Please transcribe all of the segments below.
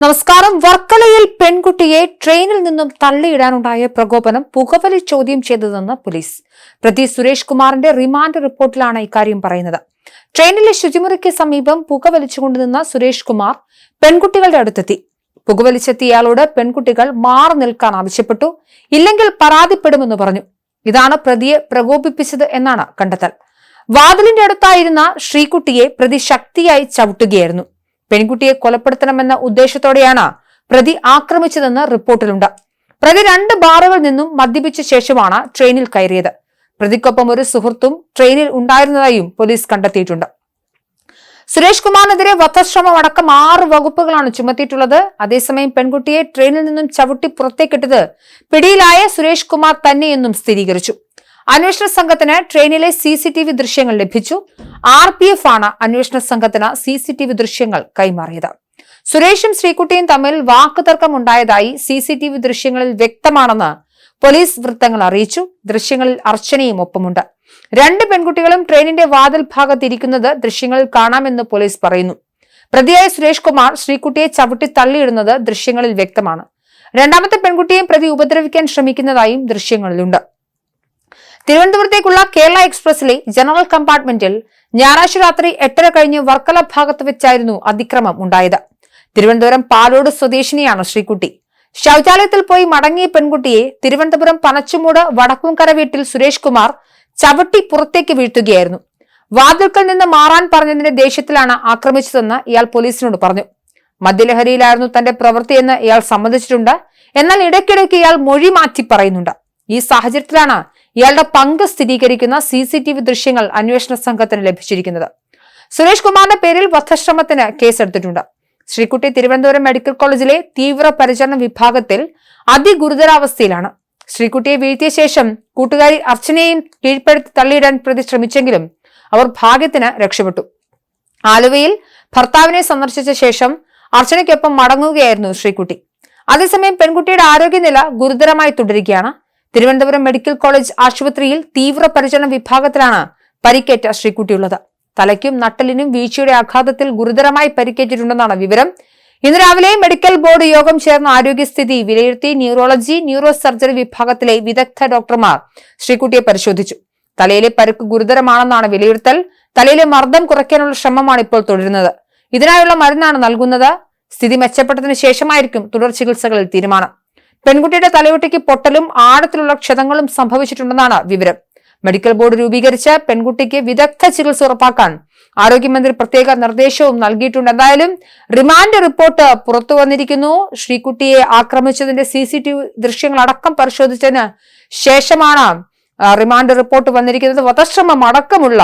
നമസ്കാരം. വർക്കലയിൽ പെൺകുട്ടിയെ ട്രെയിനിൽ നിന്നും തള്ളിയിടാനുണ്ടായ പ്രകോപനം പുകവലി ചോദ്യം ചെയ്തതെന്ന് പോലീസ്. പ്രതി സുരേഷ് കുമാറിന്റെ റിമാൻഡ് റിപ്പോർട്ടിലാണ് ഇക്കാര്യം പറയുന്നത്. ട്രെയിനിലെ ശുചിമുറിക്ക് സമീപം പുകവലിച്ചുകൊണ്ടുനിന്ന സുരേഷ് കുമാർ പെൺകുട്ടികളുടെ അടുത്തെത്തി. പുകവലിച്ചെത്തിയ ഇയാളോട് പെൺകുട്ടികൾ മാറി നിൽക്കാൻ ആവശ്യപ്പെട്ടു. ഇല്ലെങ്കിൽ പരാതിപ്പെടുമെന്ന് പറഞ്ഞു. ഇതാണ് പ്രതിയെ പ്രകോപിപ്പിച്ചത് എന്നാണ് കണ്ടെത്തൽ. വാതിലിന്റെ അടുത്തായിരുന്ന ശ്രീകുട്ടിയെ പ്രതി ശക്തിയായി ചവിട്ടുകയായിരുന്നു. പെൺകുട്ടിയെ കൊലപ്പെടുത്തണമെന്ന ഉദ്ദേശത്തോടെയാണ് പ്രതി ആക്രമിച്ചതെന്ന് റിപ്പോർട്ടിലുണ്ട്. പ്രതി രണ്ട് ബാറുകൾ നിന്നും മദ്യപിച്ച ശേഷമാണ് ട്രെയിനിൽ കയറിയത്. പ്രതിക്കൊപ്പം ഒരു സുഹൃത്തും ട്രെയിനിൽ ഉണ്ടായിരുന്നതായും പോലീസ് കണ്ടെത്തിയിട്ടുണ്ട്. സുരേഷ് കുമാറിനെതിരെ വധശ്രമം അടക്കം ആറ് വകുപ്പുകളാണ് ചുമത്തിയിട്ടുള്ളത്. അതേസമയം പെൺകുട്ടിയെ ട്രെയിനിൽ നിന്നും ചവിട്ടി പുറത്തേക്കിട്ടത് പിടിയിലായ സുരേഷ് കുമാർ തന്നെയെന്നും സ്ഥിരീകരിച്ചു. അന്വേഷണ സംഘത്തിന് ട്രെയിനിലെ സി സി ടി വി ദൃശ്യങ്ങൾ ലഭിച്ചു. ആർ പി എഫ് ആണ് അന്വേഷണ സംഘത്തിന് സി സി ടി വി ദൃശ്യങ്ങൾ കൈമാറിയത്. സുരേഷും ശ്രീകുട്ടിയും തമ്മിൽ വാക്കുതർക്കം ഉണ്ടായതായി സി സി ടി വി ദൃശ്യങ്ങളിൽ വ്യക്തമാണെന്ന് പോലീസ് വൃത്തങ്ങൾ അറിയിച്ചു. ദൃശ്യങ്ങളിൽ അർച്ചനയും ഒപ്പമുണ്ട്. രണ്ട് പെൺകുട്ടികളും ട്രെയിനിന്റെ വാതിൽ ഭാഗത്തിരിക്കുന്നത് ദൃശ്യങ്ങളിൽ കാണാമെന്ന് പോലീസ് പറയുന്നു. പ്രതിയായ സുരേഷ് കുമാർ ശ്രീകുട്ടിയെ ചവിട്ടി തള്ളിയിടുന്നത് ദൃശ്യങ്ങളിൽ വ്യക്തമാണ്. രണ്ടാമത്തെ പെൺകുട്ടിയെയും പ്രതി ഉപദ്രവിക്കാൻ ശ്രമിക്കുന്നതായും ദൃശ്യങ്ങളിലുണ്ട്. തിരുവനന്തപുരത്തേക്കുള്ള കേരള എക്സ്പ്രസിലെ ജനറൽ കമ്പാർട്ട്മെന്റിൽ ഞായറാഴ്ച രാത്രി എട്ടര കഴിഞ്ഞ് വർക്കല ഭാഗത്ത് വെച്ചായിരുന്നു അതിക്രമം ഉണ്ടായത്. തിരുവനന്തപുരം പാലോട് സ്വദേശിനിയാണ് ശ്രീകുട്ടി. ശൌചാലയത്തിൽ പോയി മടങ്ങിയ പെൺകുട്ടിയെ തിരുവനന്തപുരം പനച്ചുമൂട് വടക്കുംകര വീട്ടിൽ സുരേഷ് കുമാർ ചവിട്ടി പുറത്തേക്ക് വീഴ്ത്തുകയായിരുന്നു. വാതിൽക്കൽ നിന്ന് മാറാൻ പറഞ്ഞതിന്റെ ദേഷ്യത്തിലാണ് ആക്രമിച്ചതെന്ന് ഇയാൾ പോലീസിനോട് പറഞ്ഞു. മദ്യലഹരിയിലായിരുന്നു തന്റെ പ്രവൃത്തിയെന്ന് ഇയാൾ സമ്മതിച്ചിട്ടുണ്ട്. എന്നാൽ ഇടയ്ക്കിടയ്ക്ക് ഇയാൾ മൊഴി മാറ്റി പറയുന്നുണ്ട്. ഈ സാഹചര്യത്തിലാണ് ഇയാളുടെ പങ്ക് സ്ഥിരീകരിക്കുന്ന സി സി ടി വി ദൃശ്യങ്ങൾ അന്വേഷണ സംഘത്തിന് ലഭിച്ചിരിക്കുന്നത്. സുരേഷ് കുമാറിന്റെ പേരിൽ വധശ്രമത്തിന് കേസെടുത്തിട്ടുണ്ട്. ശ്രീകുട്ടി തിരുവനന്തപുരം മെഡിക്കൽ കോളേജിലെ തീവ്ര പരിചരണ വിഭാഗത്തിൽ അതിഗുരുതരാവസ്ഥയിലാണ്. ശ്രീകുട്ടിയെ വീഴ്ത്തിയ ശേഷം കൂട്ടുകാരി അർച്ചനയെയും കീഴ്പ്പെടുത്തി തള്ളിയിടാൻ പ്രതി ശ്രമിച്ചെങ്കിലും അവർ ഭാഗ്യത്തിന് രക്ഷപ്പെട്ടു. ആലുവയിൽ ഭർത്താവിനെ സന്ദർശിച്ച ശേഷം അർച്ചനയ്ക്കൊപ്പം മടങ്ങുകയായിരുന്നു ശ്രീകുട്ടി. അതേസമയം പെൺകുട്ടിയുടെ ആരോഗ്യനില ഗുരുതരമായി തുടരുകയാണ്. തിരുവനന്തപുരം മെഡിക്കൽ കോളേജ് ആശുപത്രിയിൽ തീവ്ര പരിചരണ വിഭാഗത്തിലാണ് പരിക്കേറ്റ ശ്രീക്കുട്ടിയുള്ളത് തലയ്ക്കും നട്ടലിനും വീഴ്ചയുടെ ആഘാതത്തിൽ ഗുരുതരമായി പരിക്കേറ്റിട്ടുണ്ടെന്നാണ് വിവരം. ഇന്ന് രാവിലെ മെഡിക്കൽ ബോർഡ് യോഗം ചേർന്ന ആരോഗ്യസ്ഥിതി വിലയിരുത്തി ന്യൂറോളജി ന്യൂറോ സർജറി വിഭാഗത്തിലെ വിദഗ്ധ ഡോക്ടർമാർ ശ്രീകുട്ടിയെ പരിശോധിച്ചു. തലയിലെ പരുക്ക് ഗുരുതരമാണെന്നാണ് വിലയിരുത്തൽ. തലയിലെ മർദ്ദം കുറയ്ക്കാനുള്ള ശ്രമമാണ് ഇപ്പോൾ തുടരുന്നത്. ഇതിനായുള്ള മരുന്നാണ് നൽകുന്നത്. സ്ഥിതി മെച്ചപ്പെട്ടതിനു ശേഷമായിരിക്കും തുടർ ചികിത്സകളിൽ തീരുമാനം. പെൺകുട്ടിയുടെ തലയൊട്ടിക്ക് പൊട്ടലും ആഴത്തിലുള്ള ക്ഷതങ്ങളും സംഭവിച്ചിട്ടുണ്ടെന്നാണ് വിവരം. മെഡിക്കൽ ബോർഡ് രൂപീകരിച്ച് പെൺകുട്ടിക്ക് വിദഗ്ധ ചികിത്സ ഉറപ്പാക്കാൻ ആരോഗ്യമന്ത്രി പ്രത്യേക നിർദ്ദേശവും നൽകിയിട്ടുണ്ട്. എന്തായാലും റിമാൻഡ് റിപ്പോർട്ട് പുറത്തു വന്നിരിക്കുന്നു. ശ്രീകുട്ടിയെ ആക്രമിച്ചതിന്റെ സി സി ടി വി ദൃശ്യങ്ങളടക്കം പരിശോധിച്ചതിന് ശേഷമാണ് റിമാൻഡ് റിപ്പോർട്ട് വന്നിരിക്കുന്നത്. വധശ്രമം അടക്കമുള്ള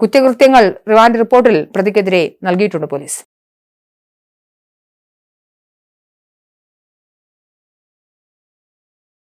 കുറ്റകൃത്യങ്ങൾ റിമാൻഡ് റിപ്പോർട്ടിൽ പ്രതിക്കെതിരെ നൽകിയിട്ടുണ്ട് പോലീസ്.